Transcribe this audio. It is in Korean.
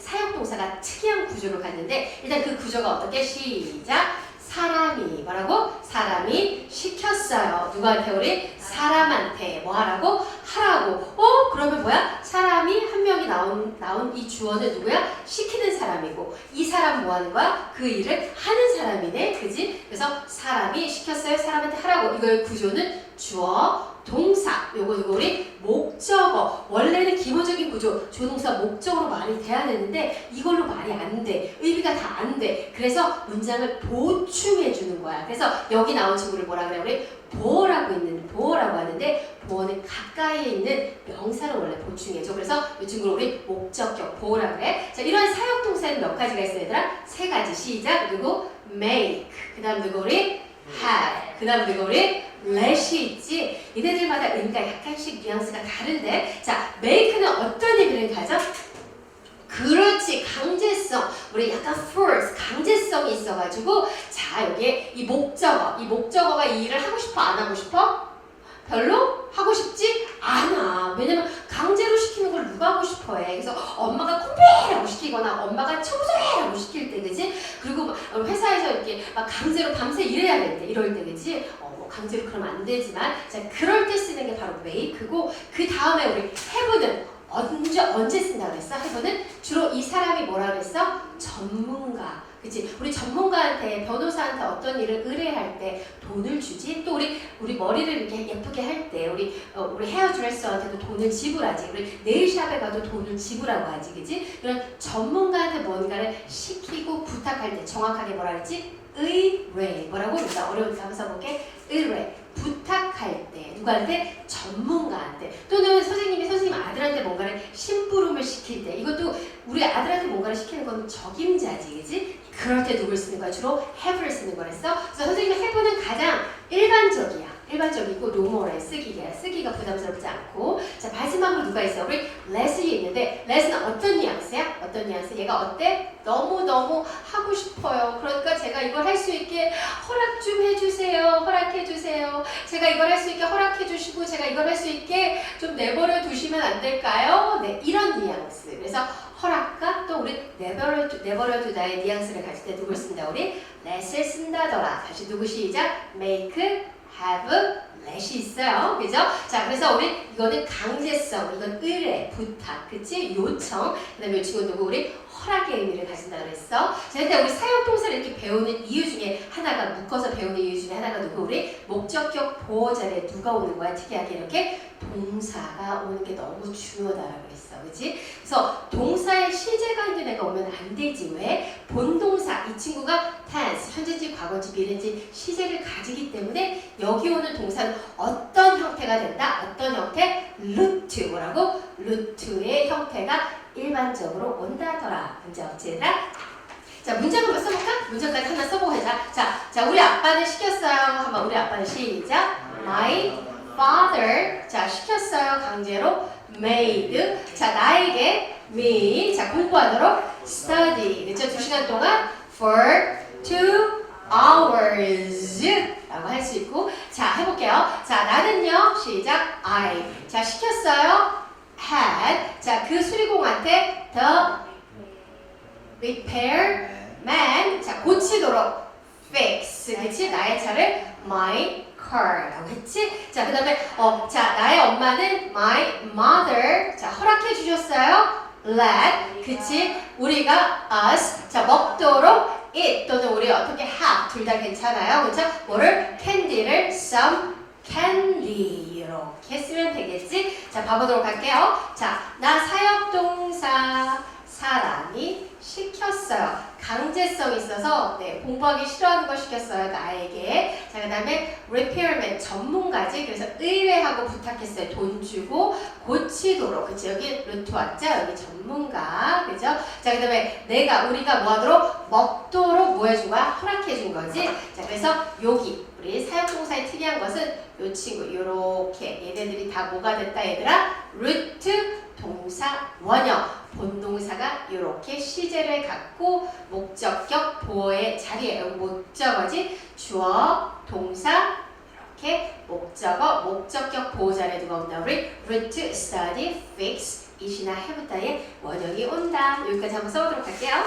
사역동사가 특이한 구조를 갖는데 일단 그 구조가 어떻게? 시작! 사람이 뭐라고? 사람이 시켰어요. 누구한테? 우리 사람한테. 뭐 하라고? 하라고. 어? 그러면 뭐야? 사람이 한 명이 나온 나온 이 주어는 누구야? 시키는 사람이고 이 사람 뭐 하는 거야? 그 일을 하는 사람이네 그래서 사람이 시켰어요. 사람한테 하라고. 이거의 구조는 주어 동사. 요거 요거 우리 목적어. 원래는 기본적인 구조 조동사 목적으로 많이 돼야 되는데 이걸로 말이 안 돼. 의미가 다 안 돼. 그래서 문장을 보충해 주는 거야. 그래서 여기 나온 친구를 뭐라 그래? 우리 보어라고 있는 보어라고 하는데 보어는 가까이에 있는 명사를 원래 보충해줘. 그래서 이 친구를 우리 목적격 보어라 그래 자 이런 사역 동사는 몇 가지가 있어 얘들아? 세 가지. 시작. 누구? make. 그 다음 누구? 우리 have. 그 다음 누구? 우리 let이 있지? 얘네들마다 의미가 약간씩 뉘앙스가 다른데. 자 make는 어떤 의미를 가져? 그렇지. 강제성. 우리 약간 force 강제성이 있어가지고 자 여기에 이 목적어 이 목적어가 이 일을 하고 싶어? 안 하고 싶어? 별로 하고 싶지 않아 왜냐면 강제로 시키는 걸 누가 하고 싶어 해 그래서 엄마가 콤비라고 시키거나 엄마가 청소해라고 시킬 때 그지 그리고 막 회사에서 이렇게 막 강제로 밤새 일해야 될 때 이럴 때 그지 어, 뭐 강제로 그러면 안 되지만 자 그럴 때 쓰는 게 바로 make고 그 다음에 우리 have는 언제 언제 쓴다 그랬어? 해보는 주로 이 사람이 뭐라 그랬어? 전문가. 그치? 우리 전문가한테 변호사한테 어떤 일을 의뢰할 때 돈을 주지. 또 우리 우리 머리를 이렇게 예쁘게 할 때 우리 어, 우리 헤어 드레서한테도 돈을 지불하지. 우리 네일샵에 가도 돈을 지불하고 하지, 그지? 그런 전문가한테 뭔가를 시키고 부탁할 때 정확하게 뭐라 그랬지? 의뢰. 뭐라고? 우리가 어려운 단어 써볼게. 의뢰. 부 탁할 때 누구한테? 전문가한테. 또는 선생님이 선생님 아들한테 뭔가를 심부름을 시킬 때 이것도 우리 아들한테 뭔가를 시키는 건 적임자지 그지? 그럴 때 누굴 쓰는 거야? 주로 have를 쓰는 거랬어. 그래서 선생님이 have는 가장 일반적이야. 일반적이고 노멀해 쓰기가 쓰기가 부담스럽지 않고. 자 마지막으로 누가 있어? 우리 레슬이 있는데 레슬은 어떤 뉘앙스야? 어떤 뉘앙스? 얘가 어때? 너무 너무 하고 싶어요. 그러니까 제가 이걸 할 수 있게 허락 좀 해주세요. 허락해 주세요 제가 이걸 할 수 있게 허락해 주시고 제가 이걸 할 수 있게 좀 내버려 두시면 안 될까요? 네 이런 뉘앙스. 그래서 허락과 또 우리 내버려 두, 내버려 두다의 뉘앙스를 가질 때 누굴 쓴다? 우리 let을 쓴다더라. 다시 누구 시작? Make have let이 있어요. 그죠? 자, 그래서 우리 이거는 강제성, 이건 의뢰, 부탁, 그치? 요청. 그 다음에 이 친구는 누구? 우리 허락의 의미를 가진다 그랬어. 자, 일단 우리 사용 동사를 이렇게 배우는 이유 중에 하나가, 묶어서 배우는 이유 중에 하나가 누구? 우리 목적격 보호자리에 누가 오는 거야? 특이하게 이렇게 동사가 오는 게 너무 중요하다라고 그랬어. 그치? 그래서 동사에 시제가 있는 애가 오면 안 되지. 왜? 본동사, 이 친구가 tense, 현재지, 과거지, 미래지 시제를 가지기 때문에 여기 오는 동사는 어떤 형태가 된다? 어떤 형태? 루트 뭐라고? 루트의 형태가 일반적으로 온다더라. 문제 없지 얘들아? 자 문장 한번 써볼까? 문장까지 하나 써보고 하자. 자, 자 우리 아빠는 시켰어요. 한번 우리 아빠는 시작. My father 자 시켰어요 강제로 made 자 나에게 me 자 공부하도록 study 그렇죠 두 시간 동안 for two hours. 라고 할 수 있고. 자 해볼게요. 자 나는요. 시작. I. 자 시켰어요. Had. 자그 수리공한테 the repair man 자 고치도록 fix. 그치? 나의 차를 my car라고 했지? 자 그 다음에 어자 나의 엄마는 my mother. 자 허락해 주셨어요 let 그치? 우리가 us 자 먹도록 it 또는 우리 어떻게 have 둘 다 괜찮아요? 그쵸? 뭐를? 캔디를 some candy 이렇게 쓰면 되겠지? 자 봐보도록 할게요. 자 나 사역동사 사람이 시켰어요. 강제성 있어서 네, 공부하기 싫어하는 걸 시켰어요. 나에게. 자, 그 다음에 repairman 전문가지. 그래서 의뢰하고 부탁했어요. 돈 주고 고치도록. 그치? 여기 루트 왔죠? 여기 전문가. 그죠? 자, 그 다음에 내가, 우리가 뭐 하도록? 먹도록 뭐 해준 거야? 허락해 준 거지. 자, 그래서 여기 우리 사용동사의 특이한 것은 요 친구 요렇게 얘네들이 다 뭐가 됐다 얘들아? 루트 동사 원형 본동사가 이렇게 시제를 갖고 목적격 보어의 자리에 목적어지 주어 동사 이렇게 목적어 목적격 보호 자리에 누가 온다 우리 root study fix 이시나 해부터의 원형이 온다. 여기까지 한번 써보도록 할게요.